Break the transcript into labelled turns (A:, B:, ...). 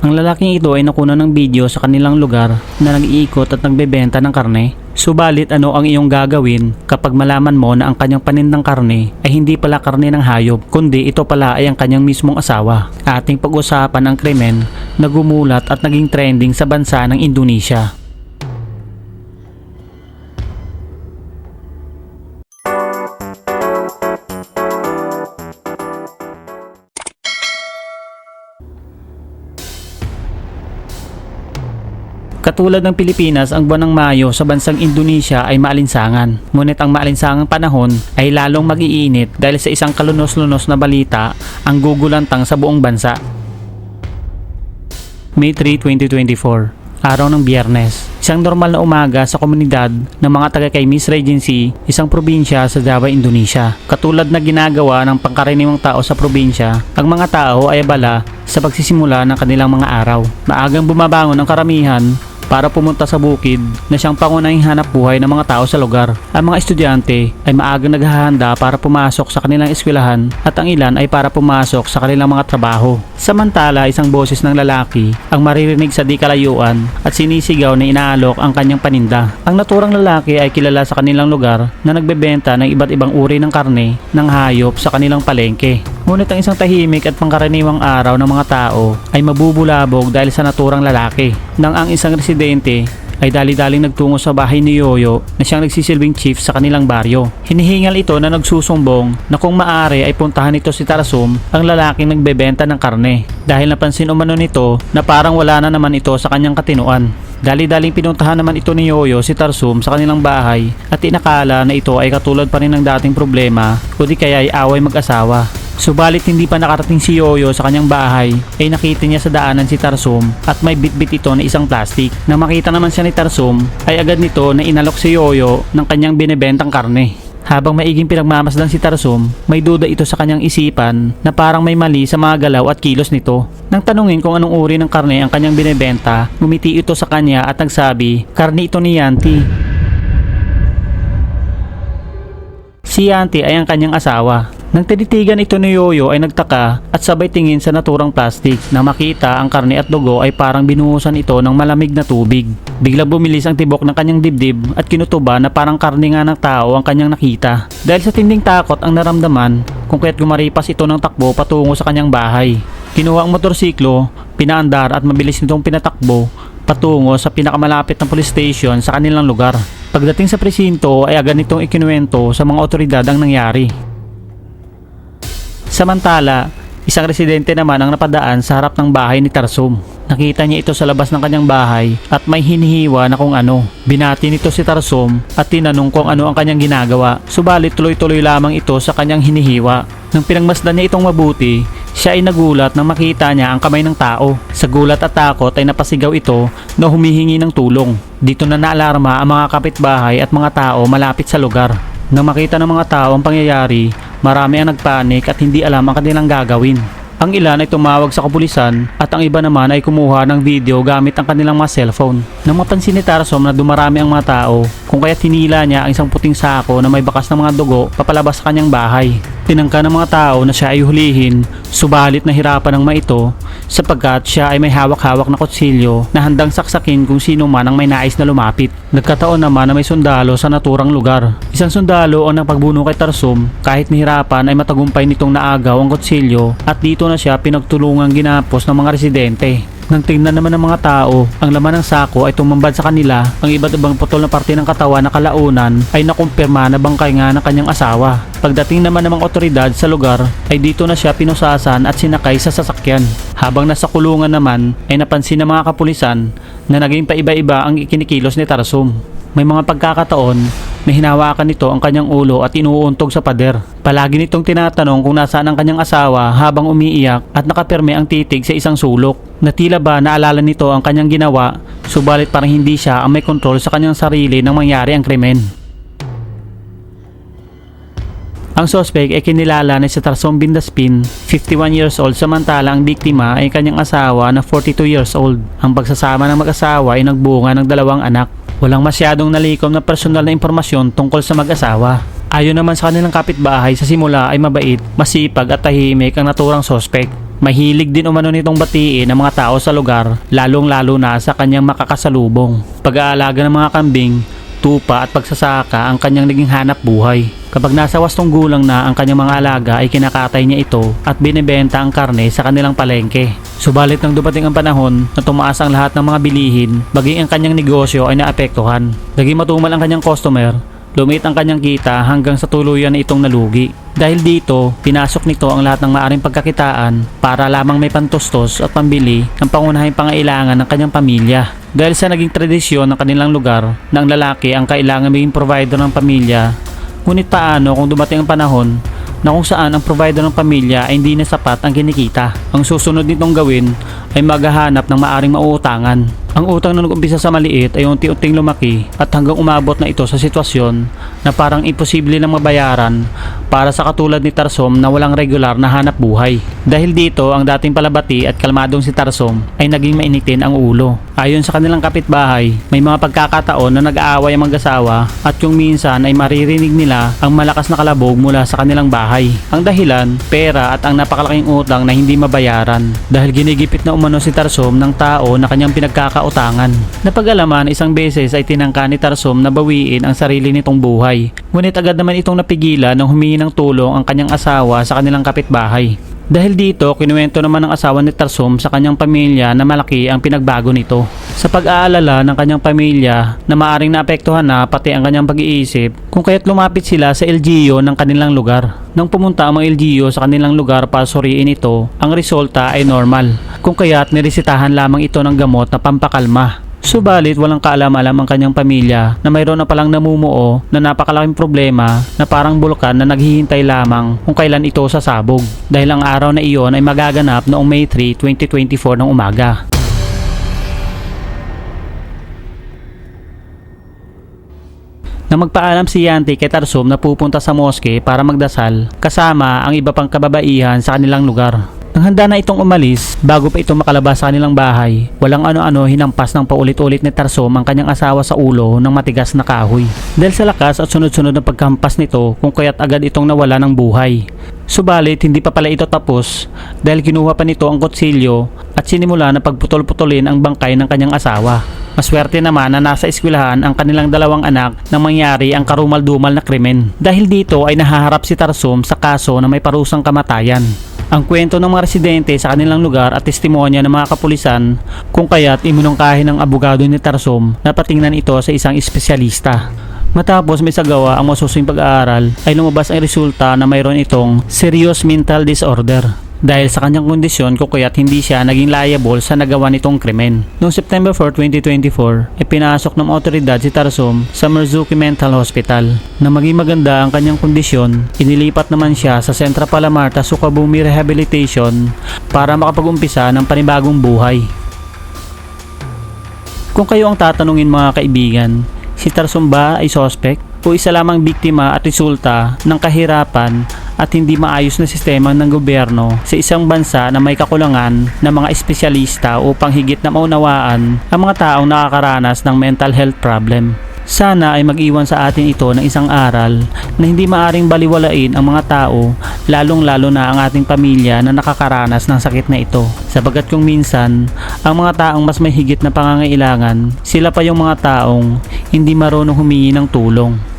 A: Ang lalaking ito ay nakuna ng video sa kanilang lugar na nag-iikot at nagbebenta ng karne. Subalit ano ang iyong gagawin kapag malaman mo na ang kanyang panindang karne ay hindi pala karne ng hayop kundi ito pala ay ang kanyang mismong asawa. Ating pag-usapan ang krimen na gumulat at naging trending sa bansa ng Indonesia. Katulad ng Pilipinas, ang buwan ng Mayo sa bansang Indonesia ay maalinsangan. Ngunit ang maalinsangang panahon ay lalong mag-iinit dahil sa isang kalunos-lunos na balita ang gugulantang sa buong bansa. May 3, 2024 Araw ng Biyernes. Isang normal na umaga sa komunidad ng mga taga kay Miss Regency, isang probinsya sa Java, Indonesia. Katulad na ginagawa ng pangkaraniwang tao sa probinsya, ang mga tao ay abala sa pagsisimula ng kanilang mga araw. Maagang bumabangon ang karamihan para pumunta sa bukid na siyang pangunahing hanap buhay ng mga tao sa lugar. Ang mga estudyante ay maagang naghahanda para pumasok sa kanilang eskwelahan at ang ilan ay para pumasok sa kanilang mga trabaho. Samantala, isang boses ng lalaki ang maririnig sa di kalayuan at sinisigaw na inaalok ang kanyang paninda. Ang naturang lalaki ay kilala sa kanilang lugar na nagbebenta ng iba't ibang uri ng karne ng hayop sa kanilang palengke. Ngunit ang isang tahimik at pangkaraniwang araw ng mga tao ay mabubulabog dahil sa naturang lalaki. Nang ang isang residente ay dali-daling nagtungo sa bahay ni Yoyo na siyang nagsisilbing chief sa kanilang baryo. Hinihingal ito na nagsusumbong na kung maaari ay puntahan nito si Tarasum, ang lalaking nagbebenta ng karne. Dahil napansin umano nito na parang wala na naman ito sa kanyang katinuan. Dali-daling pinuntahan naman ito ni Yoyo si Tarsum sa kanilang bahay at inakala na ito ay katulad pa rin ng dating problema o di kaya ay away mag-asawa. Subalit hindi pa nakarating si Yoyo sa kanyang bahay ay nakita niya sa daanan si Tarsum at may bitbit ito na isang plastic. Nang makita naman siya ni Tarsum ay agad nito na inalok si Yoyo ng kanyang binebentang karne. Habang maiging pinagmamasdan si Tarsum, may duda ito sa kanyang isipan na parang may mali sa mga galaw at kilos nito. Nang tanungin kung anong uri ng karne ang kanyang binebenta, ngumiti ito sa kanya at nagsabi, karne ito ni Yanti. Si Yanti ay ang kanyang asawa. Nang tinitigan ito ni Yoyo ay nagtaka at sabay tingin sa naturang plastic na makita ang karne at dugo ay parang binuhusan ito ng malamig na tubig. Bigla bumilis ang tibok ng kanyang dibdib at kinutuba na parang karne nga ng tao ang kanyang nakita. Dahil sa tinding takot ang naramdaman kung kaya't gumaripas ito ng takbo patungo sa kanyang bahay. Kinuha ang motorsiklo, pinaandar at mabilis nitong pinatakbo patungo sa pinakamalapit na police station sa kanilang lugar. Pagdating sa presinto ay agad nitong ikinuwento sa mga otoridad ang nangyari. Samantala, isang residente naman ang napadaan sa harap ng bahay ni Tarsum. Nakita niya ito sa labas ng kanyang bahay at may hinihiwa na kung ano. Binati nito si Tarsum at tinanong kung ano ang kanyang ginagawa. Subalit tuloy-tuloy lamang ito sa kanyang hinihiwa. Nang pinagmasdan niya itong mabuti, siya ay nagulat nang makita niya ang kamay ng tao. Sa gulat at takot ay napasigaw ito na humihingi ng tulong. Dito na naalarma ang mga kapitbahay at mga tao malapit sa lugar. Nang makita ng mga tao ang pangyayari, marami ang nagpanik at hindi alam ang kanilang gagawin. Ang ilan ay tumawag sa kapulisan at ang iba naman ay kumuha ng video gamit ang kanilang mga cellphone. Nang mapansin ni Tarsom na dumarami ang mga tao, kung kaya tinila niya ang isang puting sako na may bakas ng mga dugo papalabas sa kanyang bahay. Tinangka ng mga tao na siya ay hulihin, subalit nahirapan ng maito sapagkat siya ay may hawak-hawak na kutsilyo na handang saksakin kung sino man ang may nais na lumapit. Nagkataon naman na may sundalo sa naturang lugar. Isang sundalo ang nagpagbuno kay Tarsum kahit nahirapan ay matagumpay nitong naagaw ang kutsilyo at dito na siya pinagtulungang ginapos ng mga residente. Nang tingnan naman ng mga tao, ang laman ng sako ay tumambad sa kanila. Ang iba't ibang putol na parte ng katawan na kalaunan ay nakumpirma na bangkay nga ng kanyang asawa. Pagdating naman ng mga otoridad sa lugar, ay dito na siya pinusasan at sinakay sa sasakyan. Habang nasa kulungan naman, ay napansin ng mga kapulisan na naging paiba-iba ang ikinikilos ni Tarsum. May mga pagkakataon na hinawakan nito ang kanyang ulo at inuuntog sa pader. Palagi nitong tinatanong kung nasaan ang kanyang asawa habang umiiyak at nakapirme ang titig sa isang sulok. Na tila ba naalala nito ang kanyang ginawa, subalit parang hindi siya ang may kontrol sa kanyang sarili nang mangyari ang krimen. Ang suspect ay kinilala na si Tarsom Bindaspin, 51 years old samantala ang biktima ay kanyang asawa na 42 years old. Ang pagsasama ng mag-asawa ay nagbunga ng dalawang anak. Walang masyadong nalikom na personal na impormasyon tungkol sa mag-asawa. Ayon naman sa kanilang kapitbahay sa simula ay mabait, masipag at tahimik ang naturang suspect. Mahilig din umano nitong batiin ang mga tao sa lugar, lalong-lalo na sa kanyang makakasalubong. Pag-aalaga ng mga kambing, tupa at pagsasaka ang kanyang naging hanap buhay. Kapag nasa wastong gulang na ang kanyang mga alaga ay kinakatay niya ito at binibenta ang karne sa kanilang palengke. Subalit nang dumating ang panahon na tumaas ang lahat ng mga bilihin, baging ang kanyang negosyo ay naapektuhan. Naging matumal ang kanyang customer, lumit ang kanyang kita hanggang sa tuluyan itong nalugi. Dahil dito, pinasok nito ang lahat ng maaring pagkakitaan para lamang may pantustos at pambili ng pangunahing pangailangan ng kanyang pamilya. Dahil sa naging tradisyon ng kanilang lugar na ang lalaki ang kailangan maging provider ng pamilya, ngunit paano kung dumating ang panahon na kung saan ang provider ng pamilya ay hindi na sapat ang kinikita. Ang susunod nitong gawin ay maghahanap ng maaring mauutangan. Ang utang na nag-umpisa sa maliit ay unti-unting lumaki at hanggang umabot na ito sa sitwasyon na parang imposible na mabayaran para sa katulad ni Tarsom na walang regular na hanap buhay. Dahil dito, ang dating palabati at kalmadong si Tarsom ay naging mainitin ang ulo. Ayon sa kanilang kapitbahay, may mga pagkakataon na nag-aaway ang mag-asawa at yung minsan ay maririnig nila ang malakas na kalabog mula sa kanilang bahay. Ang dahilan, pera at ang napakalaking utang na hindi mabayaran dahil ginigipit na umano si Tarsom ng tao na kanyang pinagkakautangan. Napag-alaman isang beses ay tinangka ni Tarsom na bawiin ang sarili nitong buhay. Ngunit agad naman itong napigilan nang humingi ng tulong ang kanyang asawa sa kanilang kapitbahay. Dahil dito, kinuwento naman ng asawa ni Tarsom sa kanyang pamilya na malaki ang pinagbago nito. Sa pag-aalala ng kanyang pamilya na maaring naapektuhan na pati ang kanyang pag-iisip kung kaya't lumapit sila sa LGU ng kanilang lugar. Nang pumunta ang mga LGU sa kanilang lugar para suriin ito, ang resulta ay normal. Kung kaya't niresitahan lamang ito ng gamot na pampakalma. Subalit walang kaalam-alam ang kanyang pamilya na mayroon na palang namumuo na napakalaking problema na parang bulkan na naghihintay lamang kung kailan ito sasabog. Dahil ang araw na iyon ay magaganap noong May 3, 2024 ng umaga. na magpaalam si Yanti kay Tarsum na pupunta sa moske para magdasal kasama ang iba pang kababaihan sa kanilang lugar. Nang handa na itong umalis, bago pa ito makalabas sa kanilang bahay, walang ano-ano hinampas ng paulit-ulit ni Tarsom ang kanyang asawa sa ulo ng matigas na kahoy. Dahil sa lakas at sunod-sunod na pagkampas nito kung kaya't agad itong nawala ng buhay. Subalit hindi pa pala ito tapos dahil kinuha pa nito ang kutsilyo at sinimula na pagputol-putulin ang bangkay ng kanyang asawa. Maswerte naman na nasa eskwelahan ang kanilang dalawang anak nang mangyari ang karumal-dumal na krimen. Dahil dito ay nahaharap si Tarsom sa kaso na may parusang kamatayan. Ang kwento ng mga residente sa kanilang lugar at testimonya ng mga kapulisan kung kaya't iminungkahi ng abogado ni Tarsom na patingnan ito sa isang espesyalista. Matapos may sagawa ang masusing pag-aaral ay lumabas ang resulta na mayroon itong serious mental disorder dahil sa kanyang kondisyon kung hindi siya naging liable sa nagawa nitong krimen. Noong September 4, 2024, ay pinasok ng otoridad si Tarsom sa Merzuki Mental Hospital. Na maging maganda ang kanyang kondisyon, inilipat naman siya sa Centra Palamarta Sukabumi Rehabilitation para makapag-umpisa ng panibagong buhay. Kung kayo ang tatanungin mga kaibigan, si Tarsom ba ay suspect o isa lamang biktima at resulta ng kahirapan at hindi maayos na sistema ng gobyerno sa isang bansa na may kakulangan ng mga espesyalista upang higit na maunawaan ang mga taong nakakaranas ng mental health problem. Sana ay mag-iwan sa atin ito ng isang aral na hindi maaring baliwalain ang mga tao, lalong-lalo na ang ating pamilya na nakakaranas ng sakit na ito. Sabagat kung minsan, ang mga taong mas may higit na pangangailangan, sila pa yung mga taong hindi marunong humingi ng tulong.